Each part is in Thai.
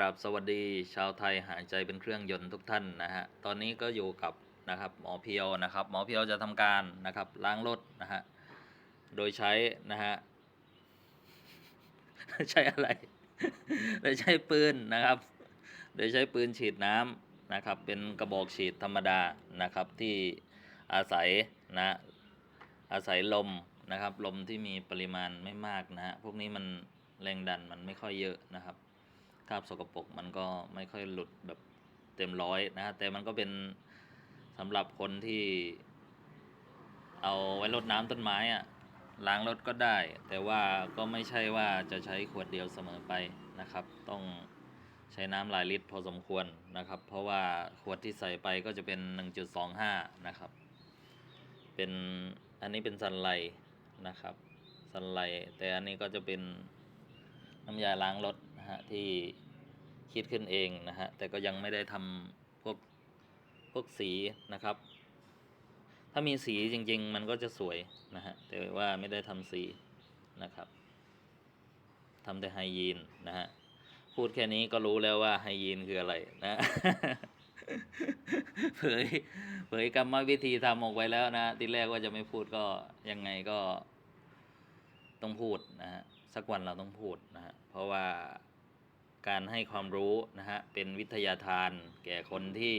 ราบสวัสดีชาวไทยหายใจเป็นเครื่องยนต์ทุกท่านนะฮะ ตอนนี้ก็อยู่กับนะครับหมอเพียวนะครับ หมอเพียวจะทำการนะครับล้างรถนะฮะ โดยใช้นะฮะใช้อะไร โดยใช้ปืนนะครับ โดยใช้ปืนฉีดน้ำนะครับ เป็นกระบอกฉีดธรรมดานะครับที่อาศัยนะอาศัยลมนะครับ ลมที่มีปริมาณไม่มากนะฮะพวกนี้มันแรงดันมันไม่ค่อยเยอะนะครับ คราบสกปรกมันก็ไม่ค่อยหลุดแบบเต็มร้อยนะฮะแต่มันก็เป็นสำหรับคนที่ เอาไว้รดน้ำต้นไม้อะล้างรถก็ได้ แต่ว่าก็ไม่ใช่ว่าจะใช้ขวดเดียวเสมอไปนะครับ ต้องใช้น้ำหลายลิตรพอสมควรนะครับ เพราะว่าขวดที่ใส่ไปก็จะเป็น 1.25 นะครับ เป็นอันนี้เป็นซันไลนะครับซันไลแต่อันนี้ก็จะเป็นน้ำยาล้างรถ ฮะที่คิดขึ้นเองนะฮะแต่ก็ยังไม่ได้ทำพวกพวกสีนะครับ ถ้ามีสีจริง ๆ มันก็จะสวยนะฮะแต่ว่าไม่ได้ทำสีนะครับทำแต่ไฮยีนนะฮะพูดแค่นี้ก็รู้แล้วว่าไฮยีนคืออะไรนะเผยเผยกรรมวิธีทำออกไว้แล้วนะ ทีแรกว่าจะไม่พูดก็ยังไงก็ต้องพูดนะฮะสักวันเราต้องพูดนะฮะเพราะว่า การให้ความรู้นะฮะเป็นวิทยาทานแก่คนที่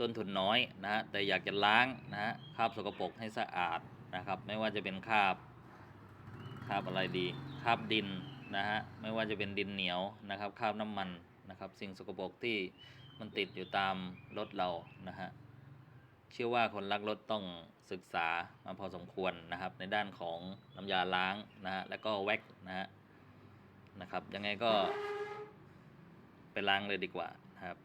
ต้นทุนน้อยนะฮะแต่อยากจะล้างนะฮะคราบสกปรกให้สะอาดนะครับ ไม่ว่าจะเป็นคราบคราบอะไรดีคราบดินนะฮะไม่ว่าจะเป็นดินเหนียวนะครับคราบน้ำมันนะครับ สิ่งสกปรกที่มันติดอยู่ตามรถเรานะฮะเชื่อว่าคนรักรถต้องศึกษามาพอสมควรนะครับ ในด้านของน้ำยาล้างนะฮะแล้วก็แว็กนะฮะนะครับยังไงก็ ไปล้างเลยดีกว่านะครับ